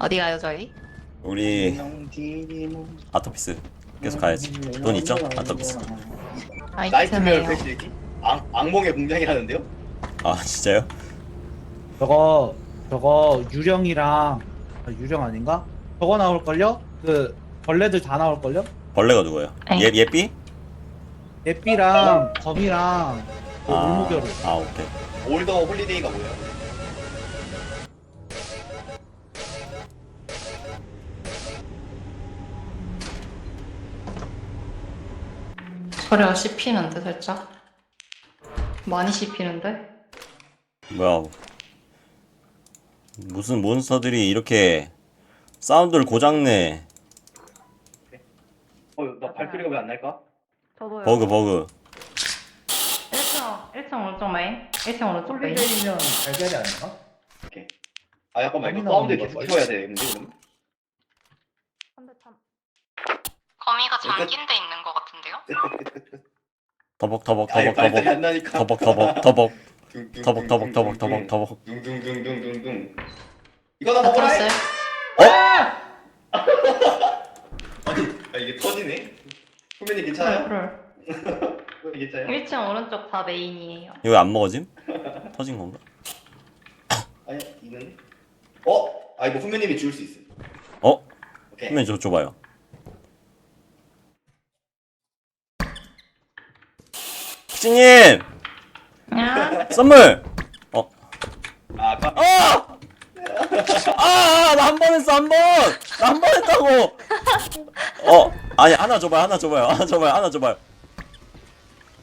어디 가요 저희? 우리 아토피스 계속 가야지. 돈 있죠? 아토피스. 아이템이에요. 나이트메어 패시기? 악, 악몽의 공장이라는데요? 아 진짜요? 저거 저거 유령이랑 아, 유령 아닌가? 저거 나올 걸요? 그 벌레들 다 나올 걸요? 벌레가 누구예요? 에이. 예 예삐? 예삐랑 거미랑 그 아, 울무교로 아 오케이. 올더 홀리데이가 뭐예요? 소리가 씹히는데 살짝 많이 씹히는데? 뭐야? 무슨 몬스터들이 이렇게 사운드를 고장내? 어, 나 발소리가 왜 안 날까? 저도요. 버그 버그. 1층 1층 오른쪽 메인. 1층 오른쪽 메인. 홀리데이면 달걀이 아닌가? 오케이. 아, 약간만 이거 사운드 계속 거 키워야 되는데, 그럼? 거미가 잠긴 잠긴 데 있는 안 나니까. 터벅 터벅 터벅 둥둥, 터벅 터벅 터벅 둥둥, 터벅 터벅. 둥둥둥둥둥둥. 이거 나 먹어라! 나트로스 아니, 아, 이게 터지네? 후면이 괜찮아요? 롤. 후면이 괜찮아요? 1층 오른쪽 다 메인이에요. 이거 안 먹어짐? 터진 건가? 아니, 있는데? 어? 아, 이거 후면님이 지울 수 있어. 어? 오케이. 화면 저 줘봐요. 야. 선물. 어? 아, 까 아! 아! 나 한 번 했어 한 번. 나 한 번 했다고. 어? 아니 하나 줘봐요 하나 줘봐요 하나 줘봐요 하나 줘봐요.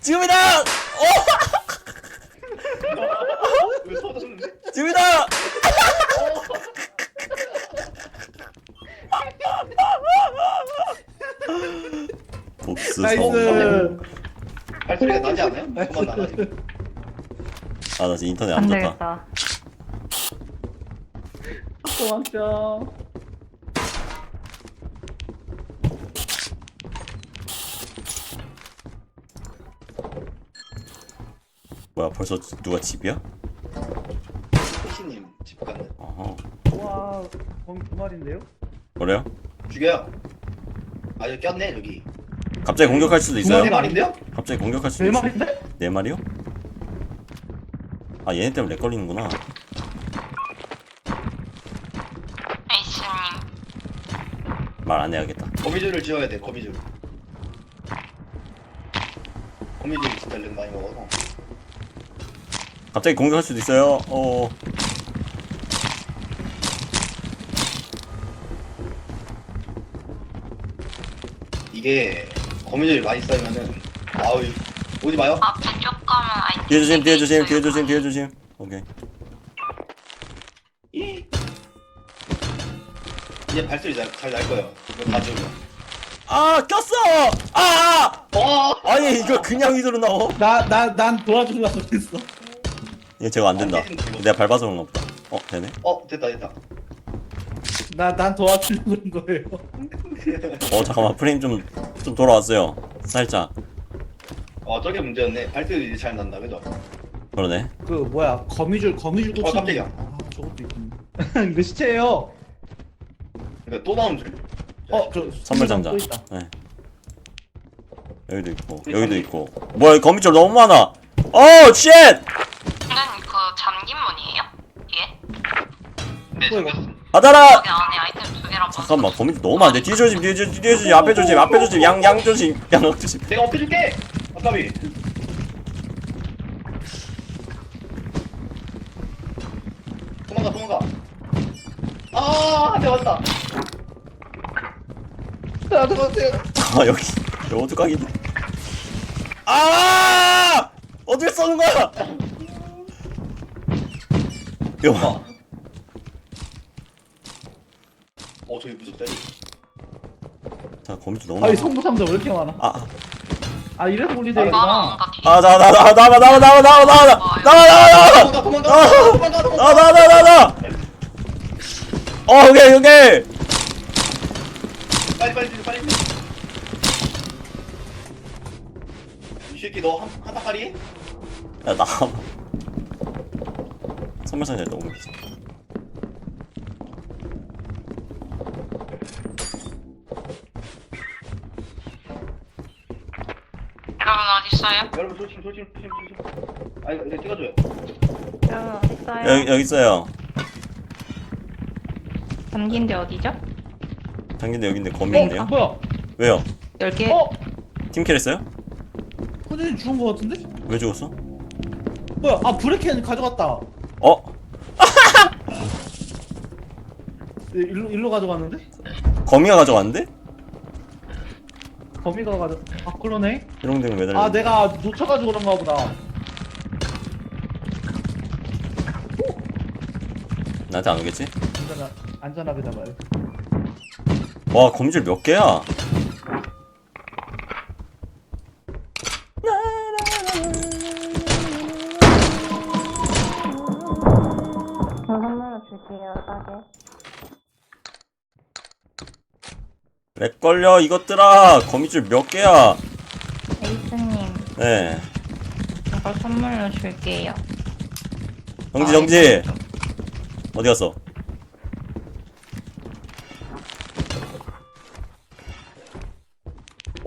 지금이다. 어? 왜 터졌는데? 지금이다. 복수 성공. 나이스 발소리가 나지 않아요? 그만 나가지. 아, 나 지금 인터넷 안 안 좋다. 되겠다. 도망쳐 뭐야, 벌써 누가 집이야? 호시님 집 가는. 어허. 와 거미 두 마리인데요? 그래요? 죽여요. 아, 여기 꼈네, 여기. 갑자기 공격할 수도 세 있어요? 마리인데요? 갑자기 공격할 수도 네 있어. 마리인데? 네 마리요? 아, 얘네 때문에 렉 걸리는구나. 에이스님. 말 안 해야겠다. 거미줄을 지어야 돼, 거미줄. 거미줄이 진짜 렉 많이 먹어서. 갑자기 공격할 수도 있어요. 어. 이게 거미줄이 많이 쌓이면은 아우 오지 마요. 앞에 쭉 가면 아이템. 뒤에 조심, 뒤에 조심, 뒤에 조심, 뒤에 조심. 오케이. 이제 발소리 잘 날 거예요. 이거 가지고. 아, 꼈어! 아! 어. 아니, 이거 그냥 위로 나와. 나 나 난 도와주려고 했어 얘 제가 안 된다. 내가 밟아서 그런가 보다. 어, 되네. 어 됐다 됐다. 나 난 도와주려고 그런 거예요 어, 잠깐만. 프레임 좀, 좀 돌아왔어요. 살짝. 어 저게 문제였네. 발소리 이제 잘 난다, 그죠? 그러네. 그 뭐야 거미줄 거미줄 어, 꽂히는 깜짝이야. 아 저것도 있군 이거 시체예요 그러니까 또 나온 줄. 어 저 선물 상자. 또 있다 네. 여기도 있고, 여기도 있고. 뭐야, 거미줄 너무 많아. 어, 쉣! 그 잠긴 문이에요? 예? 네, 또 이거. 여기 안에 아이템 두 개랑 잠깐만, 거미줄 너무 많은데. 뒤에 조심, 뒤에 조심, 뒤에 조심, 앞에 조심, 앞에 조심, 양, 양 조심, 양 조심. 내가 엎드릴게. 아까비. 도망가 도망가. 아한대 맞다. 자 도망가세요. 아, 여기. 여기 어떡하겠네. 아! 어딜 쏘는 거야? 이거 봐. 어 저기 무섭다. 자, 거미줄 너무 많아. 아니 성부 상자 왜 이렇게 많아 아, 아. 아 이래서 홀리데이구나 뭔가 뒤에 아, 나, 나, 나, 나와, 나와, 나와, 나와, 나와, 나와, 나와, 나와, 나와, 도망가 도망가 아! 도망가 도망가. 나, 나, 나, 나, 나. 어, 오케이, 오케이. 빨리 빨리 빨리 빨리. 이 새끼 너한 한타까리 해? 야, 나. 선물 상자 너무 웃기 있어요? 여러분 조심 조심 조심 조심. 아 이거 이거 찍어줘요. 여러분 어디 있어요? 여기 여기 있어요. 잠긴데 어디죠? 당긴데 여기인데 검이 있네요. 어, 뭐야? 왜요? 10개? 어? 팀킬 했어요? 호준이 죽은 거 같은데? 왜 죽었어? 뭐야? 아 브레이크는 가져갔다. 어? 네, 일로 일로 가져갔는데? 거미가 가져갔는데? 거미가 가져. 아 그러네. 이런 매달려. 아 내가 놓쳐가지고 그런가 보다. 나한테 안 오겠지? 안전하 안전하게 잡아요. 와 거미줄 몇 개야? 걸려 이것들아 거미줄 몇 개야? 에이스님 네. 이거 선물로 줄게요 정지 정지. 어디 갔어?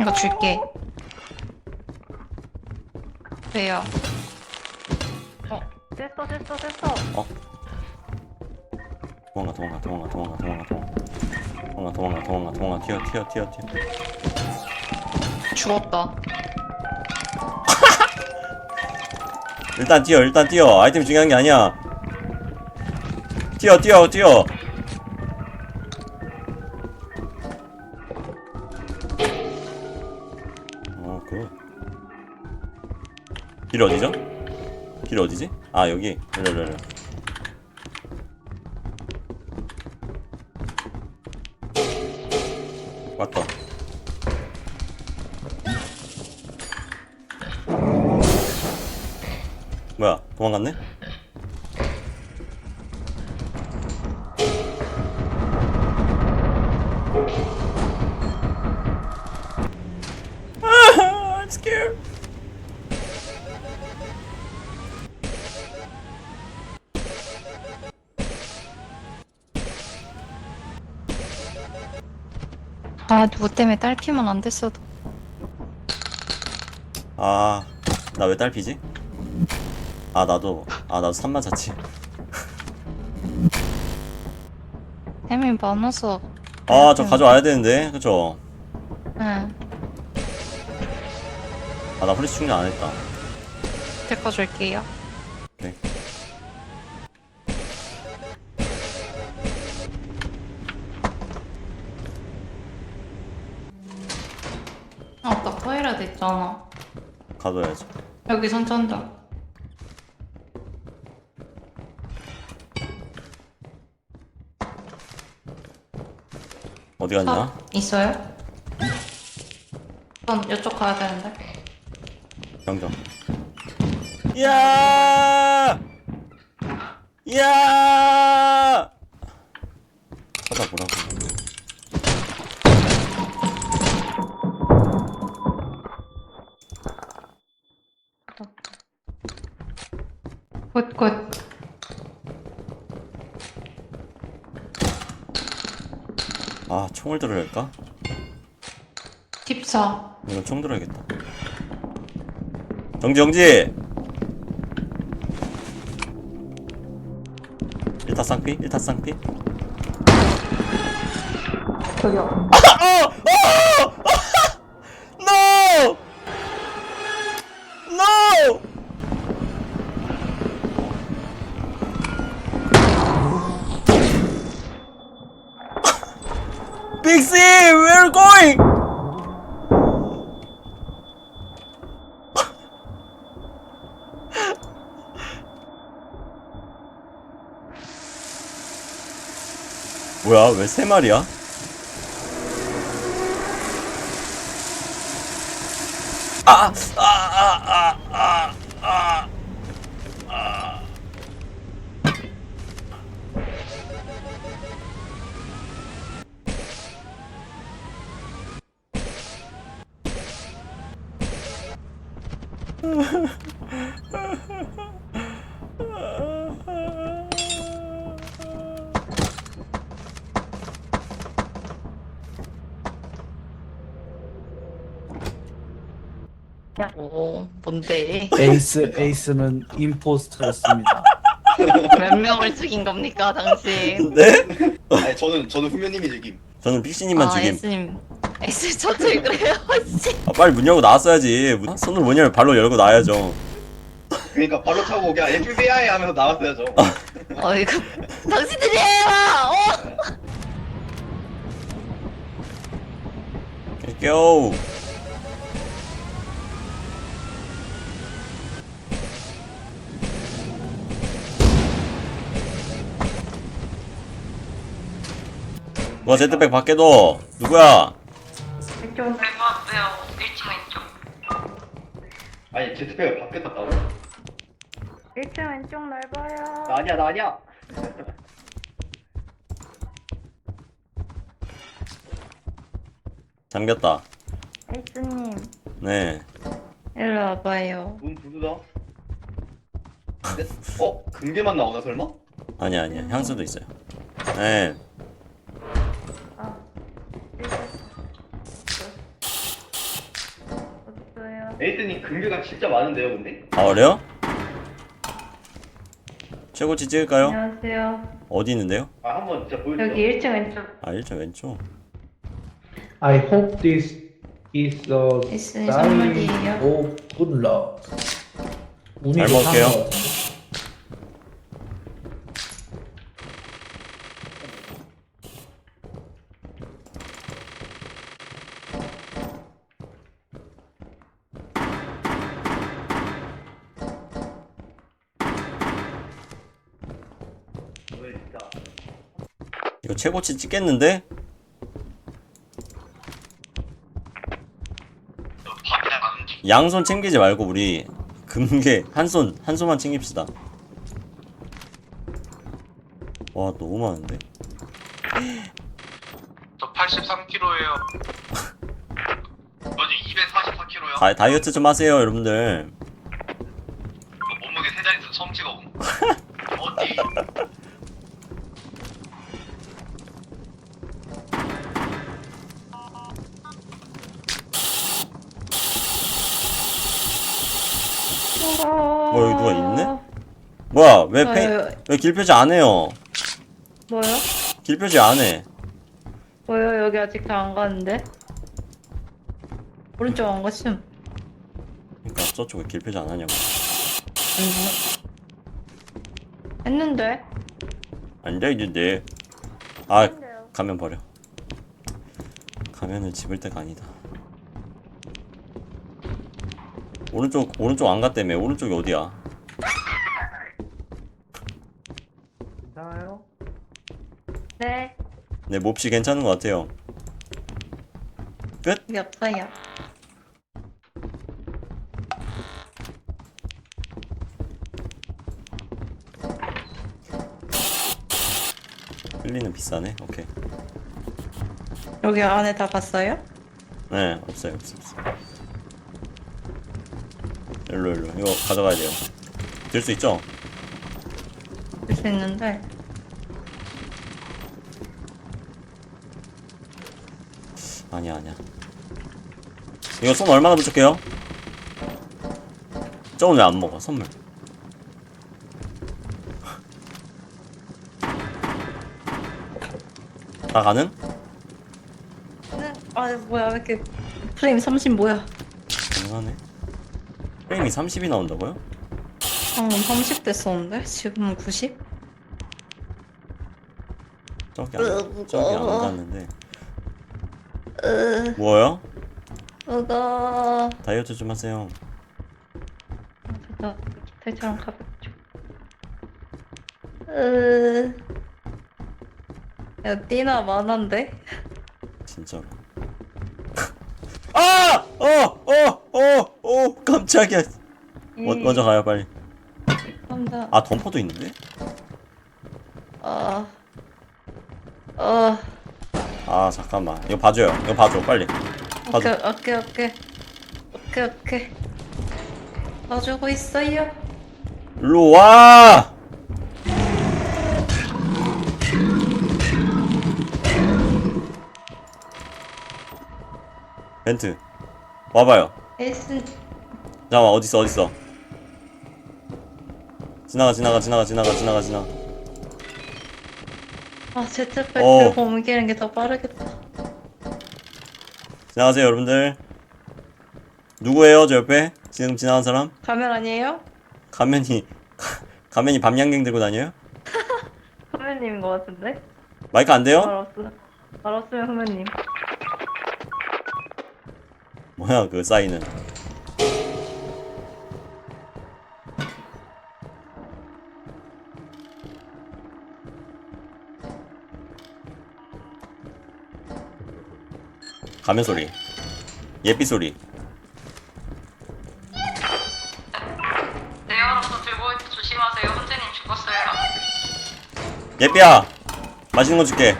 이거 줄게 왜요? 어 됐어 됐어 됐어 도망가 도망가 도망가 도망가 도망가 도망가 도망가 도망가 도망가 도망가 튀어 튀어 튀어 튀어. 죽었다 일단 뛰어 일단 뛰어 아이템 중요한 게 아니야. 뛰어 뛰어 뛰어. 어 그. 길 어디죠? 길 어디지? 아 여기. 일로 일로 일로. 도망갔네? I'm scared. 아 누구 때문에 딸피면 안 됐어도 아, 나 왜 딸피지? 아, 나도, 아, 나도 3만 자치. 햄이 많아서 아, 저 가져와야 되는데, 그쵸? 응 아, 나 후레쉬 충전 안 했다. 데꿔 줄게요 오케이. 아나 토이레트 있잖아 가둬야지. 여기 선천장 어디 갔냐? 차 있어요? 전 이쪽 가야 되는데 경정. 이야! 이야! 쳐다보라고. 총을 들어야 할까? 팁사 이건 총 들어야겠다. 정지, 정지! 1타 쌍피? 1타 쌍피? 저기요 어! 어! 뭐야 왜 세 마리야? 아! 아! 아! 아! 아! 아! 아. 아. 뭔데? 에이스 에이스는 임포스터였습니다. 몇 명을 죽인 겁니까, 당신? 네? 아니 저는 저는 후면님이 죽임. 저는 픽시님만 아, 죽임. S님. S 저도 그래요, 씨. 아, 빨리 문 열고 나왔어야지. 문- 손을 뭐냐면 발로 열고 나와야죠. 그러니까 발로 차고 그냥 FBI 하면서 나왔어야죠. 어, 이거. 당신들이에요! 어! 껴. 뭐 제트백 밖에 둬. 누구야? 이쪽 왜요? 왜요? 1층 왼쪽. 아니 제트백을 밖에 탔다고? 1층 왼쪽 넓어요. 나 아니야 나 아니야. 잠겼다. 에이스님 네. 일로 와봐요. 문 부수다. 네? 어? 금괴만 나오나 설마? 아니야 아니야. 향수도 있어요. 네. 아 어딨어요? 에이스님 금괴가 진짜 많은데요 근데? 아 그래요? 최고치 찍을까요? 안녕하세요. 어디 있는데요? 아 한번 진짜 보여주세요. 여기 1층 왼쪽. 아 1층 왼쪽. I hope this is the 에이스님 sign 선물이에요. of good luck. 운이 잘 먹을게요. 이거 최고치 찍겠는데? 양손 챙기지 말고 우리 금괴 한손 한 손만 챙깁시다. 와 너무 많은데? 저 83kg예요. 뭐지 244kg요? 다, 다이어트 좀 하세요 여러분들. 뭐 여기 누가 있네? 뭐야 왜 페, 저요. 왜 길표지 안 해요? 뭐요? 길표지 안 해. 뭐요? 여기 아직 다 안 갔는데? 오른쪽 안 갔음. 그러니까 저쪽에 길표지 안 하냐고. 했는데? 앉아 있는데. 아 가면 버려. 가면은 집을 때가 아니다. 오른쪽 오른쪽 안 갔다며. 오른쪽이 어디야? 괜찮아요? 네. 내 몹시 괜찮은 것 같아요. 끝? 여기 없어요. 흘리는 비싸네. 오케이. 여기 안에 다 봤어요? 네 없어요 없어 없어. 일로 일로 이거 가져가야 돼요. 들 수 있죠? 볼수 있는데. 아니야 아니야. 이거 손 얼마나 부족해요? 저건 왜안 먹어 선물? 다 가능? 네. 아, 뭐야, 왜 이렇게. 프레임 30 뭐야? 가능하네. 프레임이 30이 나온다고요? 방금 30 됐었는데? 지금은 90? 저기 으, 안, 저기 안. 으, 뭐요? 으가. 다이어트 좀 하세요. 나 깃털처럼 가볍죠. 으. 야, 띠나 만한데? 진짜로. 아! 어! 어! 어! 어! 깜짝이야. 뭐, 먼저 가요 빨리. 혼자. 아 덤퍼도 있는데? 아. 어. 아 잠깐만. 이거 봐줘요. 이거 봐줘 빨리. 오케이, 봐줘. 오케이, 오케이. 오케이, 오케이. 봐주고 있어요. 일로 와! 벤트 와봐요. 에이스, 잠깐만 어딨어 어딨어 지나가 지나가 지나가 지나가 지나가 지나가 아 제트팩 어. 들고 옮기는 게 더 빠르겠다. 지나가세요 여러분들 누구예요 저 옆에 지금 지나간 사람 가면 아니에요? 가면이 가면이 밤양갱 들고 다녀요 후배님인 것 같은데? 마이크 안 돼요 알았어. 알았으면 후배님. 뭐야 그 사인은 가면 소리. 예삐 소리. 네, 들고 조심하세요. 죽었어요. 예삐야 맛있는 거 줄게.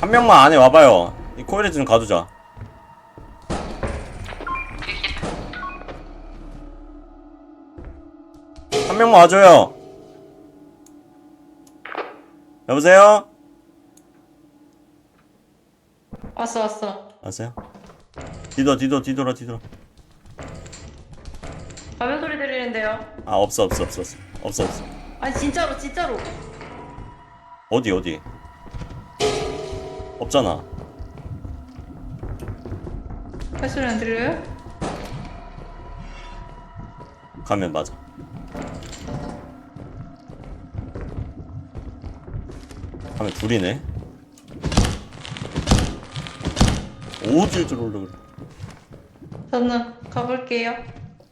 한 명만 안에 와봐요. 이 코일에 좀 가두자. 한 명만 와줘요. 여보세요 왔어 왔어. 왔어요? 뒤돌아 뒤돌아 뒤돌아 뒤돌아 가면 소리 들리는데요. 아 없어 없어 없어 없어 없어 없어 아니 진짜로 진짜로. 어디 어디 없잖아 할 소리 안 들려요? 가면 맞아 가면 둘이네 어딜 들어올려 그래 저는 가볼게요.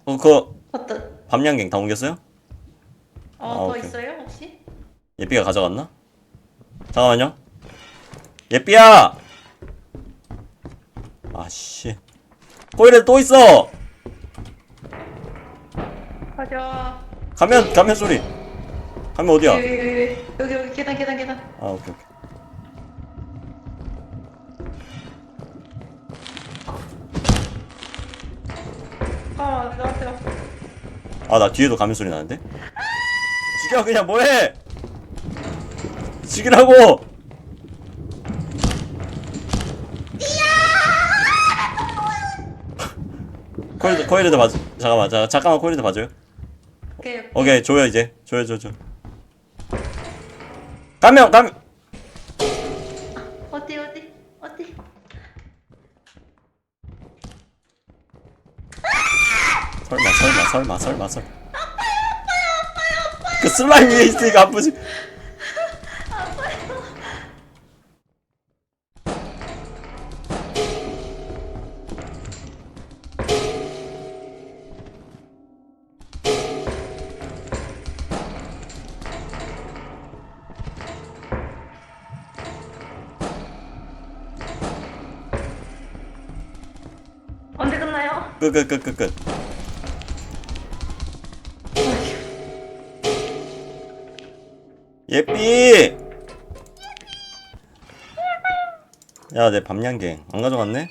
어 그거 어떠? 밤양갱 다 옮겼어요? 어, 아, 더 오케이. 있어요 혹시? 예삐가 가져갔나? 잠깐만요 예삐야 아씨 코일에 또 있어 가져와. 가면 가면 소리 가면 어디야? 여기 여기 여기 여기 여기 계단 계단 계단. 아 오케이 오케이 아 나한테 와. 아나 뒤에도 가면 소리 나는데? 죽여 그냥 뭐해 죽이라고 코일드 코일드 봐줘 잠깐만 자, 잠깐만 코일드 봐줘요 오케이. 오케이. 줘요 이제 줘요 줘요 줘 가면 가면 설마 설마 설마 설마. 그 슬라임 위에 있으니까 아프지. 언제 끝나요? 끝 끝 끝 끝끝 예삐! 야 내 밤양갱. 안 가져갔네?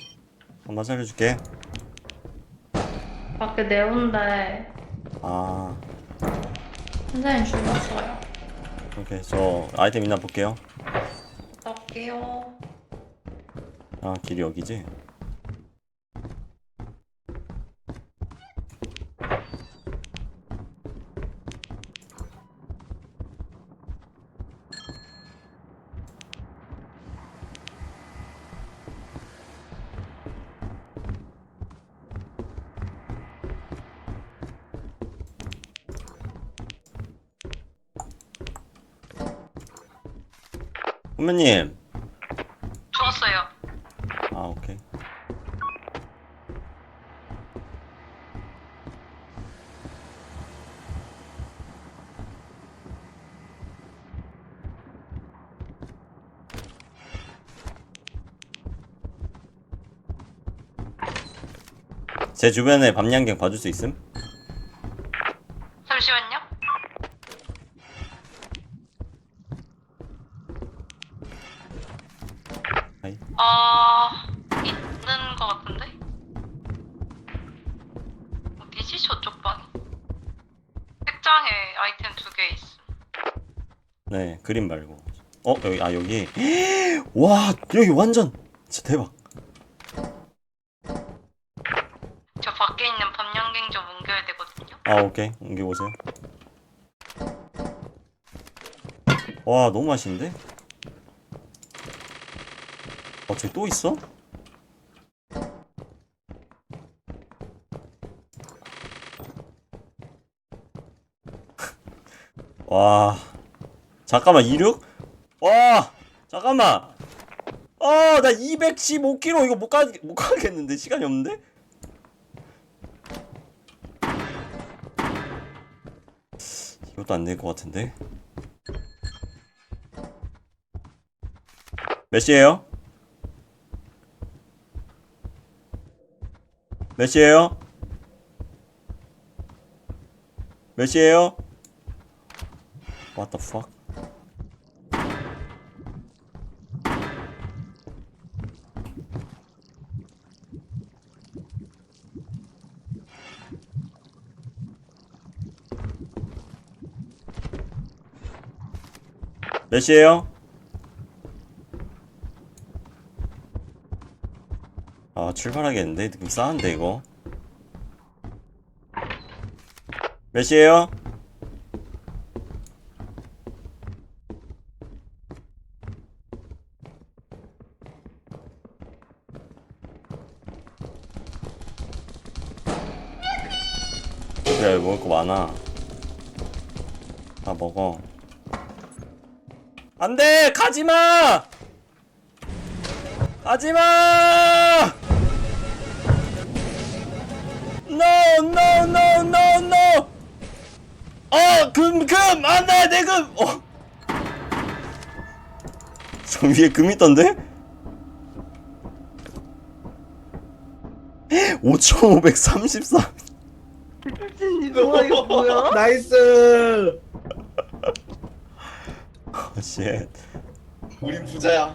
한번 살려줄게. 밖에 내온데 아. 혼자인 죽었어요. 오케이 저 아이템 있나 볼게요. 갈게요. 아 길이 여기지 선배님 죽었어요. 아 오케이 제 주변에 밤양갱 봐줄 수 있음? 그림 말고. 어 여기 아 여기. 와 여기 완전. 진짜 대박. 저 밖에 있는 밤양갱 좀 옮겨야 되거든요. 아 오케이. 옮기고 오세요. 와 너무 맛있는데? 어 저기 또 있어? 와. 잠깐만 26? 와 잠깐만 어나 215kg 이거 못, 가, 못 가겠는데 시간이 없는데? 이것도 안 될 것 같은데 몇 시에요? 몇 시에요? 몇 시에요? What the fuck? 몇 시에요? 아 출발하겠는데 느낌 싸한데 이거 몇 시에요? 그래 먹을 거 많아 다 먹어 안돼 가지마! 가지마! No no no no no! 어금금! 안돼 내금! 어. 저 위에 금 있던데? 5533 뭐야 이거 뭐야? 나이스! 어, 쉣 우리 부자야